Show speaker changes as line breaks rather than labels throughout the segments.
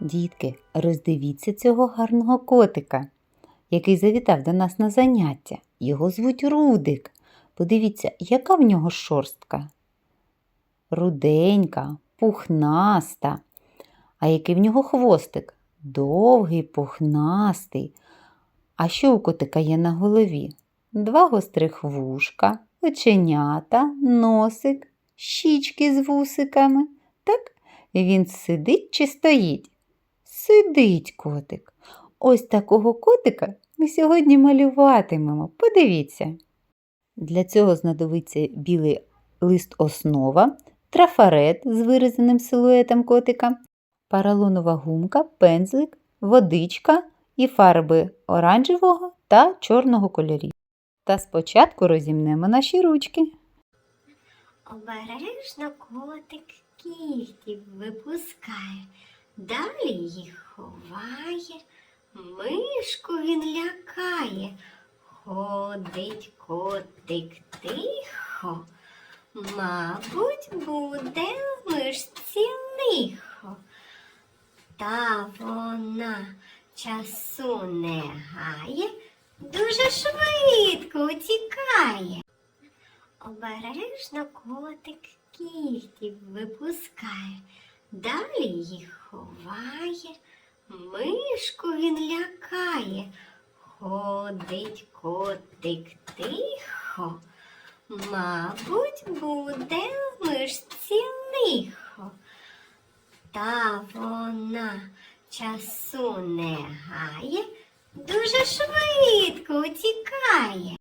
Дітки, роздивіться цього гарного котика, який завітав до нас на заняття. Його звуть Рудик. Подивіться, яка в нього шорстка. Руденька, пухнаста. А який в нього хвостик? Довгий, пухнастий. А що у котика є на голові? Два гострих вушка, оченята, носик, щічки з вусиками. Так, він сидить чи стоїть? Сидить котик. Ось такого котика ми сьогодні малюватимемо. Подивіться. Для цього знадобиться білий лист основа, трафарет з виразеним силуетом котика, паралонова гумка, пензлик, водичка і фарби оранжевого та чорного кольорів. Та спочатку розімнемо наші ручки.
Обережно котик кігтів випускає, далі їх ховає, мишку він лякає. Ходить котик тихо, мабуть, буде в мишці лихо. Та вона часу не гає, дуже швидко утікає. Обережно котик кігтів випускає, далі їх ховає, мишку він лякає. Ходить котик тихо, мабуть, буде мишці лихо. Та вона часу не гає, дуже швидко утікає.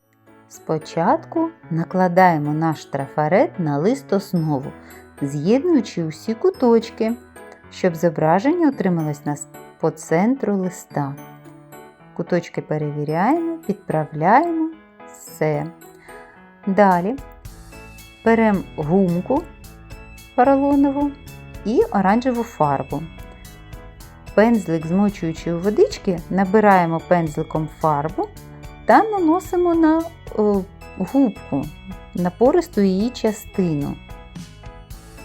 Спочатку накладаємо наш трафарет на лист основу, з'єднуючи усі куточки, щоб зображення отрималось нас по центру листа. Куточки перевіряємо, підправляємо все. Далі беремо гумку поролонову і оранжеву фарбу. Пензлик, змочуючи у водички, набираємо пензликом фарбу та наносимо на губку, на пористу її частину.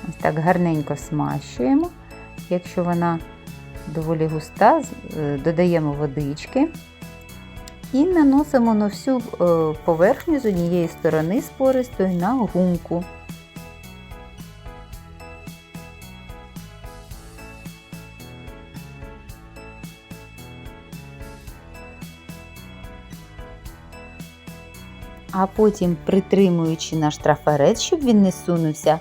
Ось так гарненько смащуємо. Якщо вона доволі густа, е, додаємо водички і наносимо на всю е, поверхню з однієї сторони з пористою на гумку. А потім, притримуючи наш трафарет, щоб він не сунувся,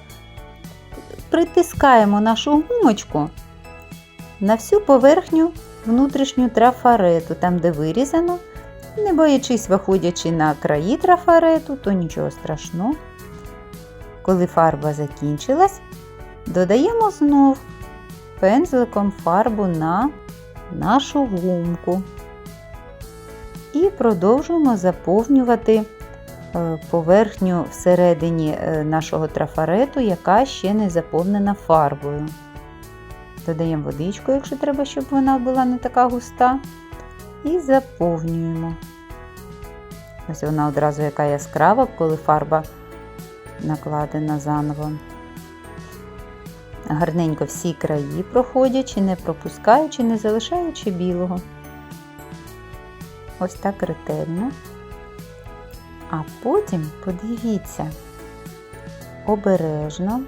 притискаємо нашу гумочку на всю поверхню внутрішню трафарету, там, де вирізано, не боячись, виходячи на краї трафарету, то нічого страшного. Коли фарба закінчилась, додаємо знов пензликом фарбу на нашу гумку і продовжуємо заповнювати поверхню всередині е, нашого трафарету, яка ще не заповнена фарбою. Додаємо водичку, якщо треба, щоб вона була не така густа. І заповнюємо. Ось вона одразу яка яскрава, коли фарба накладена заново. Гарненько всі краї проходячи, не пропускаючи, не залишаючи білого. Ось так ретельно. А потім подивіться, обережно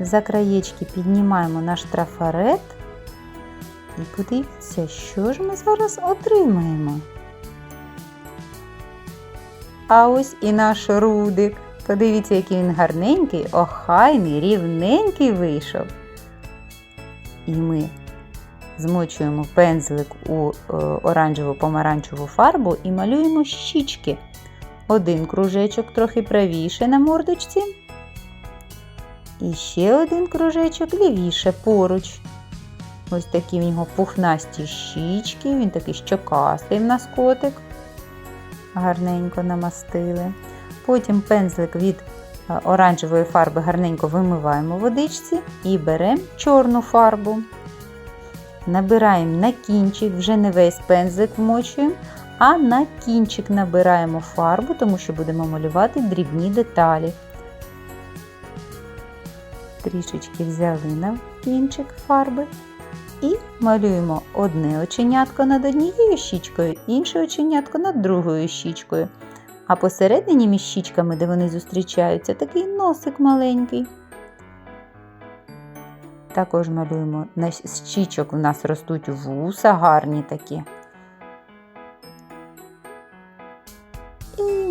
за краєчки піднімаємо наш трафарет і подивіться, що ж ми зараз отримаємо. А ось і наш рудик. Подивіться, який він гарненький, охайний, рівненький вийшов. І ми змочуємо пензлик у е, оранжево помаранчеву фарбу і малюємо щічки. Один кружечок трохи правіше на мордочці. І ще один кружечок лівіше поруч. Ось такі в нього пухнасті щічки, він такий щокастий в нас котик. Гарненько намастили. Потім пензлик від е, оранжевої фарби гарненько вимиваємо в водичці і беремо чорну фарбу. Набираємо на кінчик, вже не весь пензлик вмочуємо, а на кінчик набираємо фарбу, тому що будемо малювати дрібні деталі. трішечки взяли на кінчик фарби і малюємо одне оченятко над однією щічкою, інше оченятко над другою щічкою. А посередині між щічками, де вони зустрічаються, такий носик маленький. Також малюємо на щічок у нас ростуть вуса гарні такі.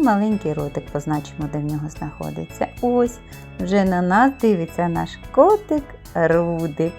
Маленький ротик позначимо, де в нього знаходиться. Ось вже на нас дивиться наш котик Рудик.